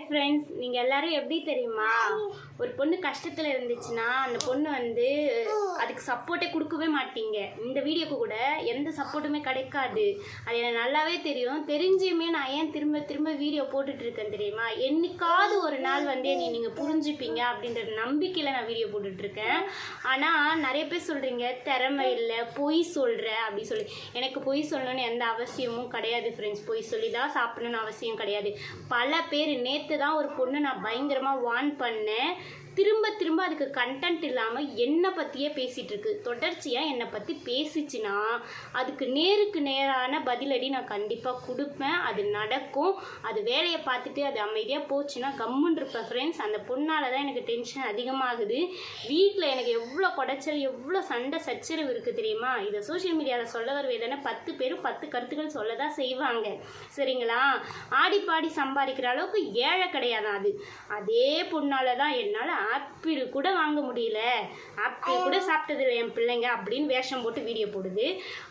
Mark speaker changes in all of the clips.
Speaker 1: Hi friends நீங்கள் எல்லாரும் எப்படி தெரியுமா? ஒரு பொண்ணு கஷ்டத்தில் இருந்துச்சுன்னா அந்த பொண்ணு வந்து அதுக்கு சப்போர்ட்டே கொடுக்கவே மாட்டீங்க. இந்த வீடியோக்கு கூட எந்த சப்போர்ட்டுமே கிடைக்காது. அது எனக்கு நல்லாவே தெரியும். தெரிஞ்சுமே நான் ஏன் திரும்ப திரும்ப வீடியோ போட்டுட்ருக்கேன் தெரியுமா? என்னைக்காவது ஒரு நாள் வந்து என்னை நீங்கள் புரிஞ்சுப்பீங்க அப்படின்ற நம்பிக்கையில் நான் வீடியோ போட்டுட்ருக்கேன் ஆனால் நிறைய பேர் சொல்கிறீங்க திறமை இல்லை பொய் சொல்கிற அப்படி சொல்லி. எனக்கு பொய் சொல்லணும்னு எந்த அவசியமும் கிடையாது ஃப்ரெண்ட்ஸ் பொய் சொல்லி தான் சாப்பிடணும்னு அவசியம் கிடையாது. பல பேர் நேற்று தான் ஒரு பொண்ணு நான் பயங்கரமாக வார்ன் பண்ணேன். திரும்ப திரும்ப அதுக்கு கண்டென்ட் இல்லாமல் என்னை பற்றியே பேசிகிட்டு இருக்கு தொடர்ச்சியாக என்னை பற்றி பேசிச்சுன்னா அதுக்கு நேருக்கு நேரான பதிலடி நான் கண்டிப்பாக கொடுப்பேன். அது நடக்கும். அது வேலையை பார்த்துட்டு அது அமைதியாக போச்சுன்னா கம்முன்னு இருப்பேன் ஃப்ரெண்ட்ஸ் அந்த பொண்ணால் தான் எனக்கு டென்ஷன் அதிகமாகுது. வீட்டில் எனக்கு எவ்வளோ குடைச்சல் எவ்வளோ சண்டை சச்சரவு இருக்குது தெரியுமா? இதை சோஷியல் மீடியாவில் சொல்ல வருவேதானே பத்து பேரும் பத்து கருத்துக்கள் சொல்ல தான் செய்வாங்க. சரிங்களா? ஆடி பாடி சம்பாதிக்கிற அளவுக்கு ஏழை கிடையாது அது. அதே பொண்ணால் தான் என்னால் ஆப்பிள் கூட வாங்க முடியல. ஆப்பிள் கூட சாப்பிட்டதில்லை என் பிள்ளைங்க அப்படின்னு வேஷம் போட்டு வீடியோ போடுது.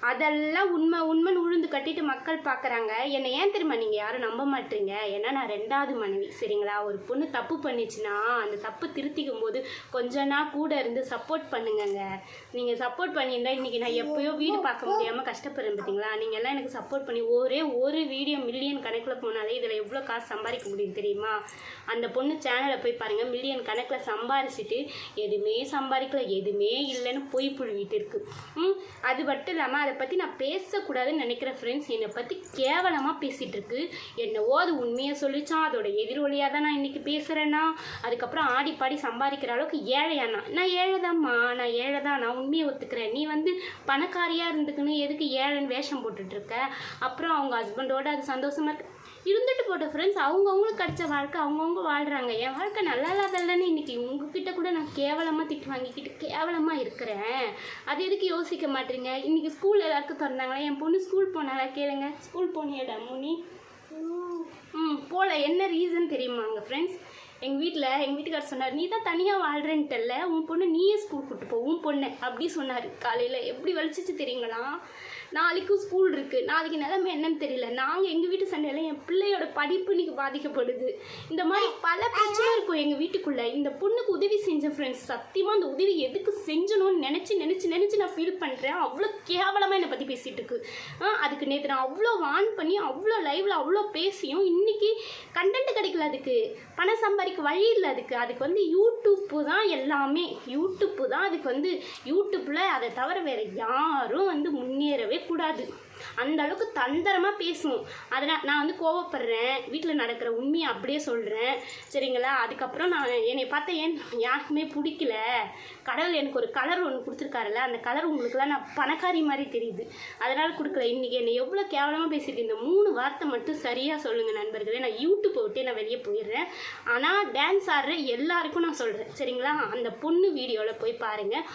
Speaker 1: அதெல்லாம் உண்மை உண்மைன்னு உழுந்து கட்டிட்டு மக்கள் பார்க்குறாங்க என்னை ஏன் தெரியுமா நீங்கள் யாரும் நம்ப மாட்டீங்க? ஏன்னா நான் ரெண்டாவது மனைவி சரிங்களா? ஒரு பொண்ணு தப்பு பண்ணிச்சுன்னா அந்த தப்பு திருத்திக்கும் போது கொஞ்ச நாள் கூட இருந்து சப்போர்ட் பண்ணுங்கங்க. நீங்கள் சப்போர்ட் பண்ணியிருந்தா இன்றைக்கி நான் எப்போயோ வீடு பார்க்க முடியாமல் கஷ்டப்படுறேன் பார்த்தீங்களா நீங்கள் எல்லாம் எனக்கு சப்போர்ட் பண்ணி ஒரே ஒரு வீடியோ மில்லியன் கணக்கில் போனாலே இதில் எவ்வளோ காசு சம்பாதிக்க முடியும் தெரியுமா? அந்த பொண்ணு சேனலை போய் பாருங்கள் மில்லியன் கணக்கில் சம்பாரிச்சிட்டு எதுவுமே சம்பாதிக்கல எதுவுமே இல்லைன்னு பொய் புழுவிட்டு இருக்கு. ம் அது மட்டும் இல்லாமல் அதை பற்றி நான் பேசக்கூடாதுன்னு நினைக்கிற ஃப்ரெண்ட்ஸ் என்னை பற்றி கேவலமாக பேசிகிட்டு இருக்கு. என்னவோ அது உண்மையை சொல்லிச்சான். அதோட எதிரொலியாக தான் நான் இன்றைக்கி பேசுகிறேன்னா அதுக்கப்புறம் ஆடி பாடி சம்பாதிக்கிற அளவுக்கு ஏழையானா நான். ஏழைதாம்மா. நான் ஏழை தான் நான் உண்மையை ஒத்துக்கிறேன். நீ வந்து பணக்காரியாக இருந்துக்குன்னு எதுக்கு ஏழைன்னு வேஷம் போட்டுட்ருக்க அப்புறம் அவங்க ஹஸ்பண்டோட அது சந்தோஷமாக இருக்கு. இருந்துட்டு போட்ட ஃப்ரெண்ட்ஸ் அவங்கவுங்களுக்கு கிடைச்ச வாழ்க்கை அவங்கவுங்க வாழ்கிறாங்க என் வாழ்க்கை நல்லா இல்லாதல்லன்னு இன்னைக்கு உங்ககிட்ட கூட நான் கேவலமாக திட்டு வாங்கிக்கிட்டு கேவலமாக இருக்கிறேன். அது எதுக்கு யோசிக்க மாட்டீங்க? இன்னைக்கு ஸ்கூல் எல்லாருக்கும் திறந்தாங்களே? என் பொண்ணு ஸ்கூல் போனாலா கேளுங்க. ஸ்கூல் போனியாடா முனி. ம் போகல என்ன ரீசன் தெரியுமாங்க ஃப்ரெண்ட்ஸ் எங்கள் வீட்டில் எங்கள் வீட்டுக்கார் சொன்னார் நீ தான் தனியாக வாழ்கிறேன்ட்டல்ல உன் பொண்ணு நீயே ஸ்கூல் கூட்டு போ உன் பொண்ணு. அப்படி சொன்னார். காலையில் எப்படி வலிச்சிச்சு தெரியுங்களா? நாளைக்கும் ஸ்கூல் இருக்குது நாளைக்கு நிலைமை என்னன்னு தெரியல. நாங்கள் எங்கள் வீட்டு சண்டையில் என் பிள்ளையோட படிப்பு இன்னைக்கு பாதிக்கப்படுது. இந்த மாதிரி பல பிரச்சனை இருக்கும் எங்கள் வீட்டுக்குள்ளே. இந்த பொண்ணுக்கு உதவி செஞ்ச ஃப்ரெண்ட்ஸ் சத்தியமாக அந்த உதவி எதுக்கு செஞ்சணும்னு நினச்சி நினச்சி நினச்சி நான் ஃபீல் பண்ணுறேன் அவ்வளோ கேவலமாக என்னை பற்றி பேசிகிட்டு இருக்கு. ஆ, அதுக்கு நேற்று நான் அவ்வளோ வான் பண்ணி அவ்வளோ லைவில் அவ்வளோ பேசியும் இன்றைக்கி கண்டென்ட் கிடைக்கல அதுக்கு. பணம் சம்பாதிக்க வழி இல்லை அதுக்கு. அதுக்கு வந்து யூடியூப்பு தான் எல்லாமே. யூடியூப்பு தான் அதுக்கு வந்து யூடியூப்பில் அதை தவிர வேறு யாரும் வந்து முன்னேறவே கூடாது. அந்த அளவுக்கு தந்திரமாக பேசுவோம். அதனால் நான் வந்து கோவப்படுறேன். வீட்டில் நடக்கிற உண்மையை அப்படியே சொல்கிறேன் சரிங்களா? அதுக்கப்புறம் நான் என்னை பார்த்தா ஏன் யாருக்குமே பிடிக்கல? கடவுள் எனக்கு ஒரு கலர் ஒன்று கொடுத்துருக்காருல்ல அந்த கலர் உங்களுக்குலாம் நான் பணக்காரி மாதிரி தெரியுது. அதனால் கொடுக்கல. இன்றைக்கி என்னை எவ்வளோ கேவலமாக பேசியிருக்கு. இந்த மூணு வார்த்தை மட்டும் சரியாக சொல்லுங்கள் நண்பர்களே. நான் யூடியூப்பை விட்டு நான் வெளியே போயிடுறேன். ஆனால் டான்ஸ் ஆடுற எல்லாருக்கும் நான் சொல்கிறேன் சரிங்களா? அந்த பொண்ணு வீடியோவில் போய் பாருங்கள்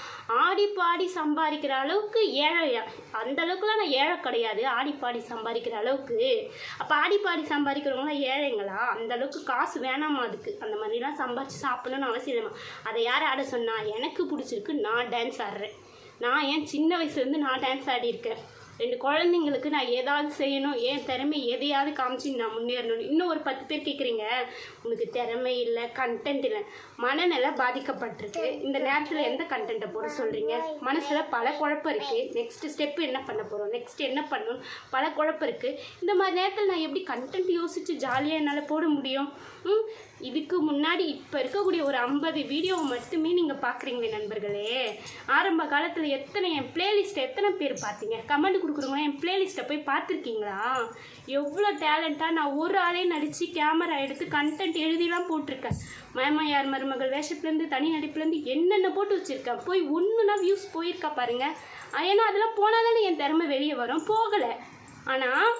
Speaker 1: ஆடி பாடி சம்பாதிக்கிற அளவுக்கு ஏழையா? அந்த அளவுக்குலாம் நான் ஏழை கிடையாது. ஆடி பாடி சம்பாதிக்கிற அளவுக்கு. அப்போ ஆடி பாடி சம்பாதிக்கிறவங்களாம் ஏழைங்களா? அந்த அளவுக்கு காசு வேணாமா அதுக்கு? அந்த மாதிரிலாம் சம்பாதிச்சு சாப்பிடணும்னு அவசியம் இல்லைமா அதை யார் ஆட சொன்னா? எனக்கு பிடிச்சிருக்கு. நான் டான்ஸ் ஆடுறேன். நான் ஏன் சின்ன வயசுலேருந்து நான் டான்ஸ் ஆடியிருக்கேன். ரெண்டு குழந்தைங்களுக்கு நான் ஏதாவது செய்யணும் ஏன் திறமை எதையாவது காமிச்சு நான் முன்னேறணும் இன்னும் ஒரு பத்து பேர் கேட்குறீங்க உனக்கு திறமை இல்லை கண்டென்ட் இல்லை. மனநிலை பாதிக்கப்பட்டிருக்கு. இந்த நேரத்தில் எந்த கண்டென்ட்டை போட சொல்கிறீங்க மனசில் பல குழப்பம் இருக்குது நெக்ஸ்ட் ஸ்டெப்பு என்ன பண்ண போகிறோம் நெக்ஸ்ட் என்ன பண்ணணும்? பல குழப்பம் இருக்குது இந்த மாதிரி நேரத்தில் நான் எப்படி கண்டென்ட் யோசித்து ஜாலியாக என்னால் போட முடியும்? இதுக்கு முன்னாடி இப்போ இருக்கக்கூடிய ஒரு ஐம்பது வீடியோவை மட்டுமே நீங்கள் பார்க்குறீங்களே நண்பர்களே. ஆரம்ப காலத்தில் எத்தனை என் பிளேலிஸ்ட்டை எத்தனை பேர் பார்த்தீங்க கமெண்ட் கொடுக்குறவங்க என் பிளேலிஸ்ட்டை போய் பார்த்துருக்கீங்களா? எவ்வளோ டேலண்ட்டாக நான் ஒரு ஆளே நடித்து கேமரா எடுத்து கண்டென்ட் எழுதிலாம் போட்டிருக்கேன். மயமையார் மருமகள் வேஷத்துலேருந்து தனி நடிப்புலேருந்து என்னென்ன போட்டு வச்சுருக்கேன்? போய் ஒன்றுனா வியூஸ் போயிருக்கா பாருங்கள் ஏன்னா அதெல்லாம் போனால் தானே என் திறமை வெளியே வரும்? போகலை. ஆனால்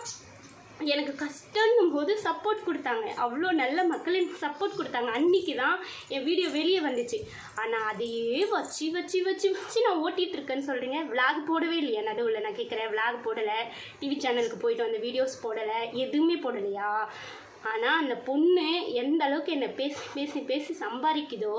Speaker 1: எனக்கு கஷ்டன்னும் போது சப்போர்ட் கொடுத்தாங்க. அவ்வளோ நல்ல மக்கள் எனக்கு சப்போர்ட் கொடுத்தாங்க. அன்னைக்கு தான் என் வீடியோ வெளியே வந்துச்சு. ஆனால் அதையே வச்சு வச்சு வச்சு வச்சு நான் ஓட்டிகிட்டு இருக்கேன்னு சொல்கிறீங்க vlog போடவே இல்லையா? நடுவில் நான் கேட்குறேன் விளாக் போடலை. டிவி சேனலுக்கு போயிட்டு வந்த வீடியோஸ் போடலை. எதுவுமே போடலையா? ஆனால் அந்த பொண்ணு எந்த அளவுக்கு என்னை பேசி பேசி பேசி சம்பாதிக்குதோ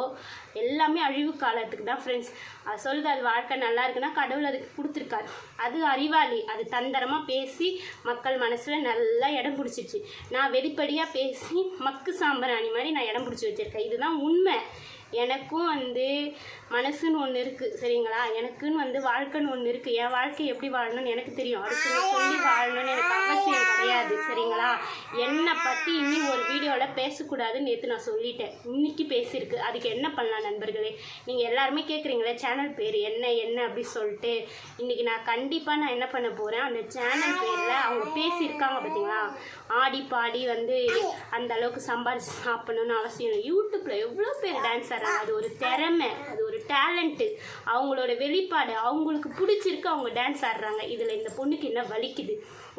Speaker 1: எல்லாமே அழிவு காலத்துக்கு தான் ஃப்ரெண்ட்ஸ் அது சொல்லுது அது வாழ்க்கை நல்லா இருக்குன்னா கடவுள் அதுக்கு கொடுத்துருக்காரு. அது அறிவாளி அது தந்திரமாக பேசி மக்கள் மனசில் நல்லா இடம் பிடிச்சிச்சு. நான் வெளிப்படையாக பேசி மக்கு சாம்பிராணி மாதிரி நான் இடம் பிடிச்சி வச்சுருக்கேன். இதுதான் உண்மை. எனக்கும் வந்து மனசுன்னு ஒன்று இருக்குது சரிங்களா? எனக்குன்னு வந்து வாழ்க்கைன்னு ஒன்று இருக்குது என் வாழ்க்கை எப்படி வாழணும்னு எனக்கு தெரியும். அடுத்து சொல்லி வாழணும்னு எனக்கு அவசியம் கிடையாது சரிங்களா? என்னை பற்றி இனி ஒரு வீடியோவில் பேசக்கூடாதுன்னு நேற்று நான் சொல்லிட்டேன். இன்னைக்கு பேசியிருக்கு. அதுக்கு என்ன பண்ணலாம் நண்பர்களே? நீங்கள் எல்லாருமே கேட்குறீங்களே சேனல் பேர் என்ன என்ன அப்படி சொல்லிட்டு. இன்றைக்கி நான் கண்டிப்பாக நான் என்ன பண்ண போகிறேன் அந்த சேனல் பேரில் அவங்க பேசியிருக்காங்க பார்த்தீங்களா ஆடி பாடி வந்து அந்த அளவுக்கு சம்பாதிச்சு சாப்பிடணும்னு அவசியம் இல்லை. யூடியூப்பில் எவ்வளோ பேர் டான்ஸ் ஆடுறாங்க? அது ஒரு திறமை அது ஒரு டேலண்ட்டு அவங்களோட வெளிப்பாடு அவங்களுக்கு பிடிச்சிருக்கு அவங்க டான்ஸ் ஆடுறாங்க. இதில் இந்த பொண்ணுக்கு என்ன வலிக்குது?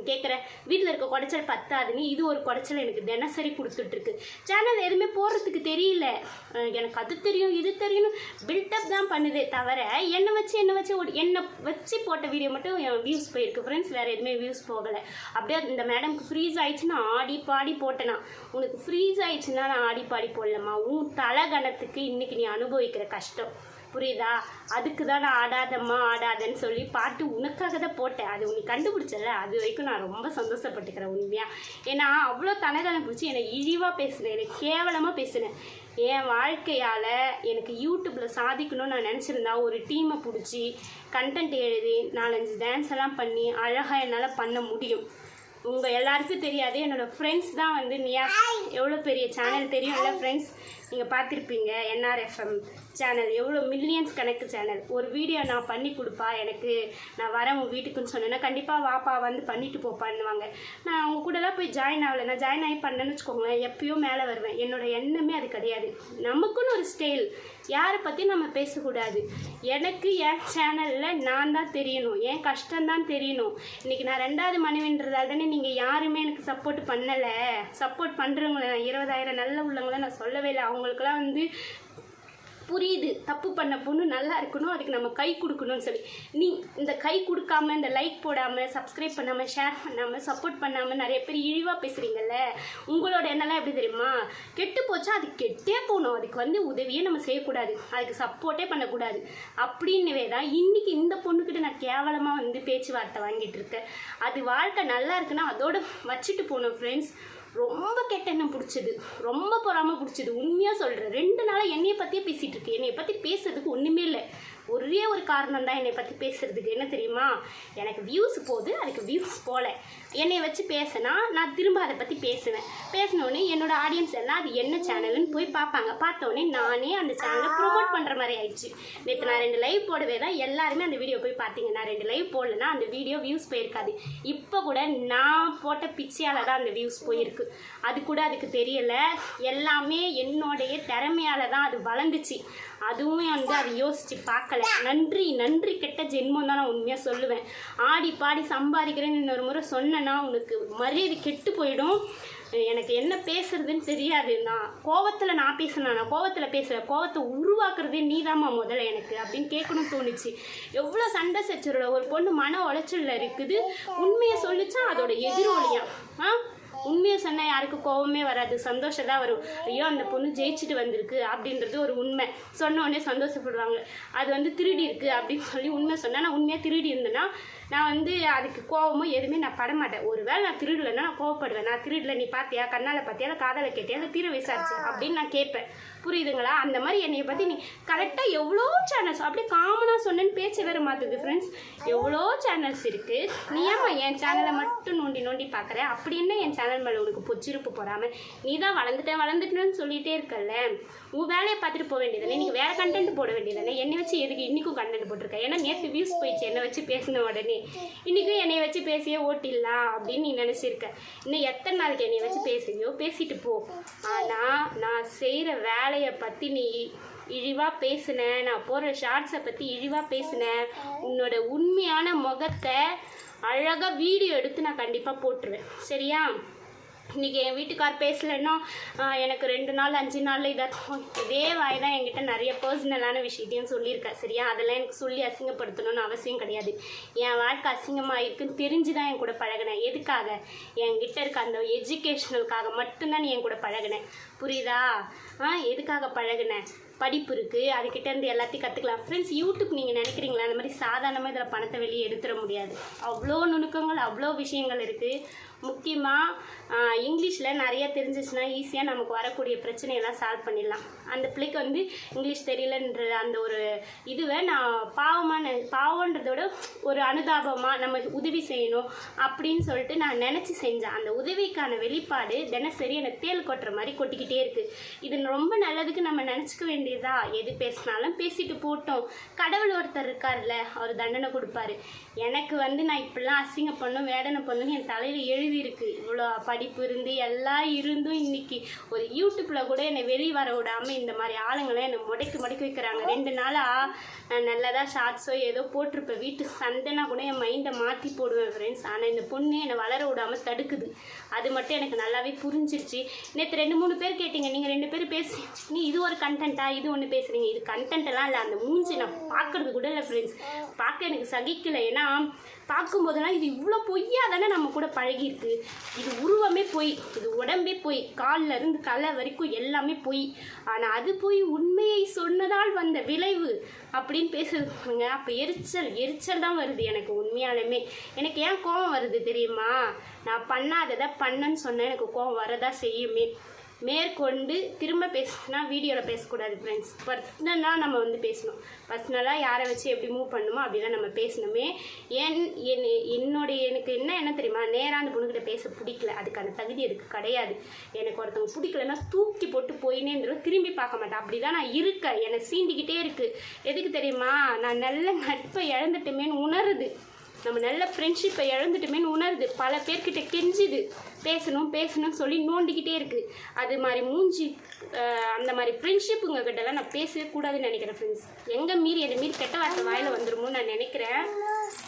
Speaker 1: கேட்குறேன் வீட்டில் இருக்க குடைச்சல் பத்தாதுன்னு இது ஒரு குடைச்சல் எனக்கு தினசரி கொடுத்துட்ருக்கு சேனல் எதுவுமே போடுறதுக்கு தெரியல. எனக்கு அது தெரியும் இது தெரியும் பில்டப் தான் பண்ணுதே தவிர என்னை வச்சு என்னை வச்சு என்னை வச்சு போட்ட வீடியோ மட்டும் என் வியூஸ் போயிருக்கு. ஃப்ரெண்ட்ஸ் வேறு எதுவுமே வியூஸ் போகலை. அப்படியே இந்த மேடம்க்கு ஃப்ரீஸ் ஆயிடுச்சுன்னா ஆடி பாடி போட்டேனா. உனக்கு ஃப்ரீஸ் ஆயிடுச்சுன்னா நான் ஆடி பாடி போடலம்மா உன் தலகணத்துக்கு இன்றைக்கி நீ அனுபவிக்கிற கஷ்டம். புரியுதா? அதுக்கு தான் நான் ஆடாதம்மா ஆடாதன்னு சொல்லி பாட்டு உனக்காக தான் போட்டேன். அது உனக்கு கண்டுபிடிச்சல. அது வரைக்கும் நான் ரொம்ப சந்தோஷப்பட்டுக்கிறேன் உண்மையாக ஏன்னா அவ்வளோ தனதனம் பிடிச்சி என்னை இழிவாக பேசுனேன். எனக்கு கேவலமாக பேசினேன். என் வாழ்க்கையால் எனக்கு யூடியூப்பில் சாதிக்கணும்னு நான் நினச்சிருந்தா ஒரு டீமை பிடிச்சி கண்டென்ட் எழுதி நாலஞ்சு டான்ஸ் எல்லாம் பண்ணி அழகாக என்னால் பண்ண முடியும். உங்கள் எல்லாருக்கும் தெரியாது. என்னோடய ஃப்ரெண்ட்ஸ் தான் வந்து நியாஸ் எவ்வளோ பெரிய சேனல் தெரியும்ல ஃப்ரெண்ட்ஸ் நீங்கள் பார்த்துருப்பீங்க என்ஆர்எஃப்எம் சேனல் எவ்வளோ மில்லியன்ஸ் கணக்கு சேனல் ஒரு வீடியோ நான் பண்ணி கொடுப்பா எனக்கு நான் வரேன் உன் வீட்டுக்குன்னு சொன்னேன்னா கண்டிப்பாக வாப்பா வந்து பண்ணிட்டு போப்பான்னுவாங்க. நான் அவங்க கூடலாம் போய் ஜாயின் ஆகலை. நான் ஜாயின் ஆகி பண்ணேன்னு வச்சுக்கோங்களேன் எப்பயும் மேலே வருவேன். என்னோட எண்ணமே அது கிடையாது. நமக்குன்னு ஒரு ஸ்டைல் யாரை பற்றி நம்ம பேசக்கூடாது. எனக்கு என் சேனலில் நான் தான் தெரியணும். என் கஷ்டம்தான் தெரியணும். இன்றைக்கி நான் ரெண்டாவது மனைவின்றதால் தானே நீங்கள் யாருமே எனக்கு சப்போர்ட் பண்ணலை. சப்போர்ட் பண்ணுறவங்கள நான் இருபதாயிரம் நல்ல உள்ளவங்கள நான் சொல்லவே இல்லை. அவங்களுக்கெல்லாம் வந்து புரியுது தப்பு பண்ண பொண்ணு நல்லா இருக்கணும் அதுக்கு நம்ம கை கொடுக்கணும்னு சொல்லி. நீ இந்த கை கொடுக்காம இந்த லைக் போடாமல் சப்ஸ்கிரைப் பண்ணாமல் ஷேர் பண்ணாமல் சப்போர்ட் பண்ணாமல் நிறைய பேர் இழிவாக பேசுகிறீங்கல்ல உங்களோட எண்ணெல்லாம் எப்படி தெரியுமா? கெட்டு போச்சா அது கெட்டே போகணும். அதுக்கு வந்து உதவியே நம்ம செய்யக்கூடாது. அதுக்கு சப்போர்ட்டே பண்ணக்கூடாது. அப்படின்னவே தான் இன்றைக்கி இந்த பொண்ணுக்கிட்ட நான் கேவலமாக வந்து பேச்சுவார்த்தை வாங்கிட்டு இருக்கேன். அது வாழ்க்கை நல்லா இருக்குன்னா அதோடு வச்சுட்டு போகணும் ஃப்ரெண்ட்ஸ் ரொம்ப கெட்ட எண்ணம் பிடிச்சது. ரொம்ப பொறாமல் பிடிச்சது. உண்மையாக சொல்கிறேன் ரெண்டு நாளாக என்னையை பற்றியே பேசிகிட்டு இருக்கு. என்னையை பற்றி பேசுறதுக்கு ஒன்றுமே இல்லை. ஒரே ஒரு காரணம் தான் என்னை பற்றி பேசுகிறதுக்கு என்ன தெரியுமா? எனக்கு வியூஸ் போகுது அதுக்கு வியூஸ் போகல என்னை வச்சு பேசினா நான் திரும்ப அதை பற்றி பேசுவேன். பேசினோடனே என்னோடய ஆடியன்ஸ் எல்லாம் அது என்ன சேனல்னு போய் பார்ப்பாங்க. பார்த்தோன்னே நானே அந்த சேனலை ப்ரொமோட் பண்ணுற மாதிரி ஆயிடுச்சு. நேற்று நான் ரெண்டு லைவ் போடவே தான் எல்லாருமே அந்த வீடியோ போய் பார்த்தீங்க. நான் ரெண்டு லைவ் போடலன்னா அந்த வீடியோ வியூஸ் போயிருக்காது. இப்போ கூட நான் போட்ட பிச்சையால் தான் அந்த வியூஸ் போயிருக்கு. அது கூட அதுக்கு தெரியலை. எல்லாமே என்னுடைய திறமையால தான் அது வளர்ந்துச்சு. அதுவும் வந்து அதை யோசிச்சு பார்க்கல. நன்றி நன்றி கெட்ட ஜென்மம் தான் நான் உண்மையாக சொல்லுவேன். ஆடி பாடி சம்பாதிக்கிறேன்னு இன்னொரு முறை சொன்னேன்னா உனக்கு மரியாதை கெட்டு போயிடும். எனக்கு என்ன பேசுறதுன்னு தெரியாது. நான் கோவத்தில் நான் பேசினேன் நான் கோவத்தில் பேசுகிறேன் கோவத்தை உருவாக்குறதே நீதாம்மா முதல்ல எனக்கு அப்படின்னு கேட்கணும்னு தோணுச்சு. எவ்வளோ சண்டை சச்சரவுல ஒரு பொண்ணு மன உளைச்சலில் இருக்குது. உண்மையை சொல்லிச்சா அதோட எதிரொலியா? ஆ? உண்மையை சொன்னால் யாருக்கும் கோவமே வராது சந்தோஷம் தான் வரும். ஐயோ அந்த பொண்ணு ஜெயிச்சுட்டு வந்திருக்கு அப்படின்றது ஒரு உண்மை. சொன்னோடனே சந்தோஷப்படுவாங்க. அது வந்து திருடி இருக்குது அப்படின்னு சொல்லி உண்மை சொன்னால் நான் உண்மையாக திருடி இருந்தேன்னா நான் வந்து அதுக்கு கோவமோ எதுவுமே நான் படமாட்டேன் ஒரு வேளை நான் திருடலைன்னா நான் கோவப்படுவேன். நான் திருடல நீ பார்த்தியா கண்ணால் பார்த்தியா இல்லை காதலை கேட்டியா? இல்லை தீர விசாரிச்சு அப்படின்னு நான் கேட்பேன். புரியுதுங்களா? அந்த மாதிரி என்னைய பற்றி நீ கரெக்டாக எவ்வளோ சேனல்ஸ் அப்படியே காமனாக சொன்னேன்னு பேச்சு வேறு மாற்றுது ஃப்ரெண்ட்ஸ் எவ்வளோ சேனல்ஸ் இருக்குது நீ ஏமா என் சேனலை மட்டும் நோண்டி நோண்டி பார்க்குற அப்படின்னா என் சேனல் மேலே உனக்கு பொச்சிருப்பு போடாமல் நீ தான் வளர்ந்துட்டேன் வளர்ந்துட்டேன்னு சொல்லிகிட்டே இருக்கல்ல. உன் வேலையை பார்த்துட்டு போக வேண்டியதானே? நீங்கள் வேறு கண்டென்ட் போட வேண்டியதானே? என்னை வச்சு எதுக்கு இன்றைக்கும் கண்டென்ட் போட்டிருக்கேன் ஏன்னா நேற்று வியூஸ் போயிடுச்சு என்னை வச்சு பேசின உடனே. இன்றைக்கும் என்னை வச்சு பேசியே ஓட்டிடலாம் அப்படின்னு நீ நினச்சிருக்க. இன்னும் எத்தனை நாளைக்கு என்னை வச்சு பேசுறியோ? பேசிட்டு போ. ஆனால் நான் செய்கிற வேலை பற்றி நீ இழிவாக பேசினேன் நான் போடுற ஷார்ட்ஸை பற்றி இழிவாக பேசினேன் உன்னோட உண்மையான முகத்தை அழகாக வீடியோ எடுத்து நான் கண்டிப்பாக போட்டுருவேன். சரியா? இன்றைக்கி என் வீட்டுக்கார் பேசலைன்னா எனக்கு ரெண்டு நாள் அஞ்சு நாள் இதாக இதே வாய் தான் என்கிட்ட நிறைய பர்சனலான விஷயத்தையும் சொல்லியிருக்கேன் சரியா? அதெல்லாம் எனக்கு சொல்லி அசிங்கப்படுத்தணும்னு அவசியம் கிடையாது. என் வாழ்க்கை அசிங்கமாக இருக்குன்னு தெரிஞ்சு தான் என் கூட பழகினேன். எதுக்காக? என்கிட்ட இருக்க அந்த எஜுகேஷ்னலுக்காக மட்டும்தான் நீ என் கூட பழகினேன் புரியுதா? ஆ எதுக்காக பழகினேன் படிப்பு இருக்குது அதுக்கிட்ட இருந்து எல்லாத்தையும் கற்றுக்கலாம் ஃப்ரெண்ட்ஸ் யூடியூப் நீங்கள் நினைக்கிறீங்களா? அந்த மாதிரி சாதாரணமாக இதில் பணத்தை வெளியே எடுத்துட முடியாது. அவ்வளோ நுணுக்கங்கள் அவ்வளோ விஷயங்கள் இருக்குது முக்கியமாக இங்கிலீஷில் நிறைய தெரிஞ்சிச்சுன்னா ஈஸியாக நமக்கு வரக்கூடிய பிரச்சனையெல்லாம் சால்வ் பண்ணிடலாம். அந்த பிள்ளைக்கு வந்து இங்கிலீஷ் தெரியலன்ற அந்த ஒரு இதுவை நான் பாவமான பாவன்றதோட ஒரு அனுதாபமாக நம்ம உதவி செய்யணும் அப்படின்னு சொல்லிட்டு நான் நினச்சி செஞ்சேன். அந்த உதவிக்கான வெளிப்பாடு தினசரி எனக்கு தேல் கொட்டுற மாதிரி கொட்டிக்கிட்டே இருக்குது இது ரொம்ப நல்லதுக்கு நம்ம நினச்சிக்க வேண்டியதா? எது பேசினாலும் பேசிட்டு போட்டோம். கடவுள் ஒருத்தர் இருக்கார்ல அவர் தண்டனை கொடுப்பாரு. எனக்கு வந்து நான் இப்படிலாம் அசிங்கம் பண்ணும் வேதனை பண்ணும் என் தலையில் எழுதியிருக்கு. இவ்வளோ படிப்பு இருந்து எல்லாம் இருந்தும் இன்னைக்கு ஒரு யூடியூப்பில் கூட என்னை வெளியே வர விடாமல் இந்த மாதிரி ஆளுங்களை என்னை முடக்கி முடக்கி வைக்கிறாங்க. ரெண்டு நாளாக நான் நல்லதாக ஷார்ட்ஸோ ஏதோ போட்டிருப்பேன். வீட்டு சண்டைனா கூட என் மைண்டை மாற்றி போடுவேன் ஃப்ரெண்ட்ஸ் ஆனால் இந்த பொண்ணு என்னை வளர விடாமல் தடுக்குது. அது மட்டும் எனக்கு நல்லாவே புரிஞ்சிருச்சு. நேற்று ரெண்டு மூணு பேர் கேட்டீங்க. நீங்கள் ரெண்டு பேரும் பேசி நீ இது ஒரு கண்டென்ட்டா இது ஒன்று பேசுகிறீங்க இது கண்டென்ட்டெல்லாம் இல்லை. அந்த மூஞ்சி நான் பார்க்கறது கூட இல்லை ஃப்ரெண்ட்ஸ் பார்க்க எனக்கு சகிக்கலை. ஏன்னா பார்க்கும்போதெல்லாம் இது இவ்வளோ பொய்யா தானே நம்ம கூட பழகியிருக்கு. இது உருவமே பொய். இது உடம்பே பொய். கால்ல இருந்து தலை வரைக்கும் எல்லாமே பொய். ஆனால் அது போய் உண்மையை சொன்னதால் வந்த விளைவு அப்படின்னு பேசுறதுங்க அப்போ எரிச்சல் எரிச்சல் தான் வருது எனக்கு உண்மையாலுமே. எனக்கு ஏன் கோவம் வருது தெரியுமா? நான் பண்ணாததை பண்ணேன்னு சொன்னேன் எனக்கு கோவம் வரதா செய்யுமே. மேற்கொண்டு திரும்ப பேசினா வீடியோவில் பேசக்கூடாது ஃப்ரெண்ட்ஸ் பர்சனலாக நம்ம வந்து பேசணும். பர்சனலாக யாரை வச்சு எப்படி மூவ் பண்ணணுமோ அப்படி தான் நம்ம பேசணுமே. என் என் என்னுடைய எனக்கு என்ன என்ன தெரியுமா? நேராக அந்த பொண்ணுக்கிட்ட பேச பிடிக்கல. அதுக்கான தகுதி அதுக்கு கிடையாது. எனக்கு ஒருத்தவங்க பிடிக்கலன்னா தூக்கி போட்டு போயினே இருந்தாலும் திரும்பி பார்க்க மாட்டேன் அப்படி தான் நான் இருக்கேன். என்னை சீண்டிக்கிட்டே இருக்குது எதுக்கு தெரியுமா? நான் நல்ல நட்பை இழந்துட்டோமேன்னு உணருது. நம்ம நல்ல ஃப்ரெண்ட்ஷிப்பை இழந்துட்டோமேன்னு உணருது. பல பேர்கிட்ட கெஞ்சுது. பேசணும் பேசணும்னு சொல்லி நோண்டிக்கிட்டே இருக்குது அது மாதிரி மூஞ்சி அந்த மாதிரி ஃப்ரெண்ட்ஷிப்புங்க கிட்டலாம் நான் பேசவே கூடாதுன்னு நினைக்கிறேன் ஃப்ரெண்ட்ஸ் எங்கே மீறி என்னை மீறி கெட்ட வார்த்தை வாயில் வந்துடுமோன்னு நான் நினைக்கிறேன்.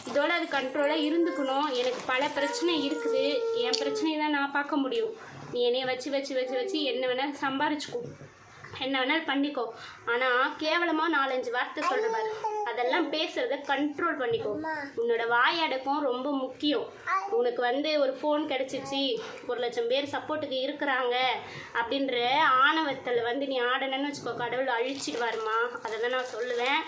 Speaker 1: இதோட அது கண்ட்ரோலாக இருந்துக்கணும். எனக்கு பல பிரச்சனை இருக்குது. என் பிரச்சனையை தான் நான் பார்க்க முடியும். நீ என்னைய வச்சு வச்சு வச்சு வச்சு என்ன வேணால் சம்பாரிச்சுக்கோ. என்ன வேணாலும் பண்ணிக்கோ. ஆனால் கேவலமாக நாலஞ்சு வார்த்தை சொல்கிற பாரு. அதெல்லாம் பேசுறத கண்ட்ரோல் பண்ணிக்கோ. உன்னோட வாயடக்கம் ரொம்ப முக்கியம். உனக்கு வந்து ஒரு ஃபோன் கிடச்சிச்சு ஒரு லட்சம் பேர் சப்போர்ட்டுக்கு இருக்கிறாங்க அப்படின்ற ஆணவத்தில் வந்து நீ ஆடணும்னு வச்சுக்கோ கடவுள் அழிச்சிடுவாருமா? அதை தான் நான் சொல்லுவேன்.